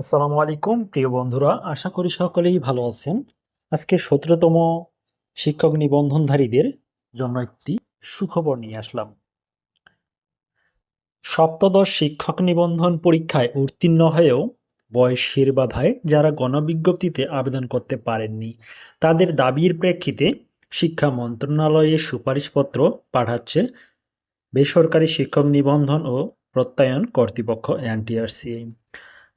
আসসালামু আলাইকুম, প্রিয় বন্ধুরা। আশা করি সকলেই ভালো আছেন। আজকে সতেরোতম শিক্ষক নিবন্ধনধারীদের জন্য একটি সুখবর নিয়ে আসলাম। সপ্তদশ শিক্ষক নিবন্ধন পরীক্ষায় উত্তীর্ণ হয়েও বয়সের বাধায় যারা গণবিজ্ঞপ্তিতে আবেদন করতে পারেননি, তাদের দাবির প্রেক্ষিতে শিক্ষা মন্ত্রণালয়ে সুপারিশপত্র পাঠাচ্ছে বেসরকারি শিক্ষক নিবন্ধন ও প্রত্যয়ন কর্তৃপক্ষ এনটিআরসিএ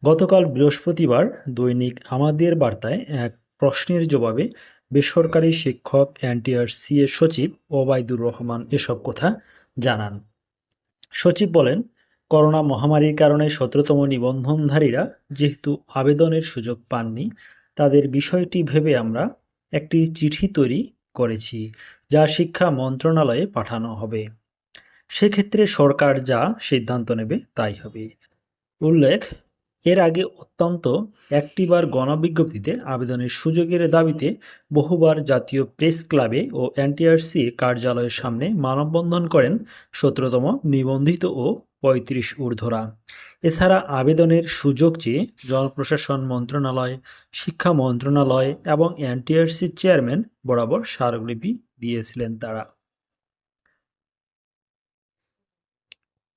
গতকাল বৃহস্পতিবার দৈনিক আমাদের বার্তায় এক প্রশ্নের জবাবে বেসরকারি শিক্ষক এনটিআরসি এর সচিব ওবায়দুর রহমান এসব কথা জানান। সচিব বলেন, করোনা মহামারীর কারণে সতেরোতম নিবন্ধনধারীরা যেহেতু আবেদনের সুযোগ পাননি, তাদের বিষয়টি ভেবে আমরা একটি চিঠি তৈরি করেছি যা শিক্ষা মন্ত্রণালয়ে পাঠানো হবে। সেক্ষেত্রে সরকার যা সিদ্ধান্ত নেবে তাই হবে। উল্লেখ এর আগে অত্যন্ত একটিবার গণবিজ্ঞপ্তিতে আবেদনের সুযোগের দাবিতে বহুবার জাতীয় প্রেস ক্লাবে ও এনটিআরসি কার্যালয়ের সামনে মানববন্ধন করেন সতেরোতম নিবন্ধিত ও পঁয়ত্রিশ ঊর্ধ্বরা। এছাড়া আবেদনের সুযোগ চেয়ে জনপ্রশাসন মন্ত্রণালয়, শিক্ষা মন্ত্রণালয় এবং এনটিআরসি চেয়ারম্যান বরাবর স্মারকলিপি দিয়েছিলেন তারা।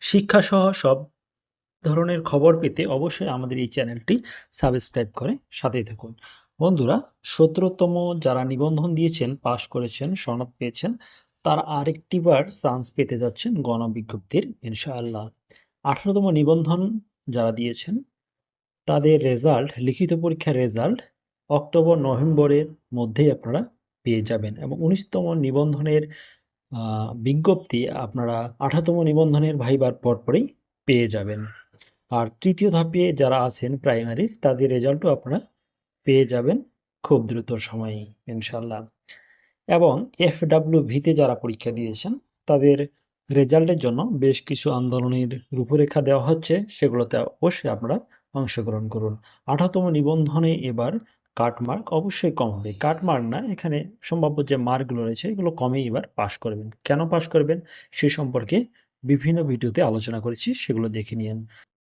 শিক্ষাসহ সব ধরনের খবর পেতে অবশ্যই আমাদের এই চ্যানেলটি সাবস্ক্রাইব করে সাথেই থাকুন। বন্ধুরা, সতেরোতম যারা নিবন্ধন দিয়েছেন, পাশ করেছেন, সনদ পেয়েছেন, তারা আরেকটিবার চান্স পেতে যাচ্ছেন গণবিজ্ঞপ্তির, ইনশাআল্লাহ। আঠারোতম নিবন্ধন যারা দিয়েছেন, তাদের রেজাল্ট লিখিত পরীক্ষার রেজাল্ট অক্টোবর, নভেম্বরের মধ্যেই আপনারা পেয়ে যাবেন এবং উনিশতম নিবন্ধনের বিজ্ঞপ্তি আপনারা আঠারোতম নিবন্ধনের ভাইবার পরপরই পেয়ে যাবেন। আর তৃতীয় ধাপে যারা আছেন প্রাইমারির তাদের রেজাল্টও আপনারা পেয়ে যাবেন খুব দ্রুত সময়ে ইনশাল্লাহ এবং এফ ভিতে যারা পরীক্ষা দিয়েছেন, তাদের রেজাল্টের জন্য বেশ কিছু আন্দোলনের রূপরেখা দেওয়া হচ্ছে, সেগুলোতে অবশ্যই আপনারা অংশগ্রহণ করুন। আঠারোতম নিবন্ধনে এবার কাটমার্ক অবশ্যই কম হবে। কাটমার্ক না, এখানে সম্ভাব্য যে মার্কগুলো রয়েছে, এগুলো কমে এবার পাশ করবেন। কেন পাশ করবেন, সে সম্পর্কে বিভিন্ন ভিডিওতে আলোচনা করেছি, সেগুলো দেখে নিন।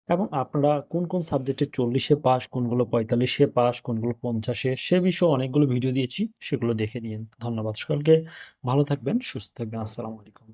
এবং আপনারা কোন কোন সাবজেক্টে চল্লিশে পাস, কোনগুলো পঁয়তাল্লিশে পাস, কোনগুলো পঞ্চাশে, সে বিষয়ে অনেকগুলো ভিডিও দিয়েছি, সেগুলো দেখে নিন। ধন্যবাদ সকলকে। ভালো থাকবেন, সুস্থ থাকবেন। আসসালামু আলাইকুম।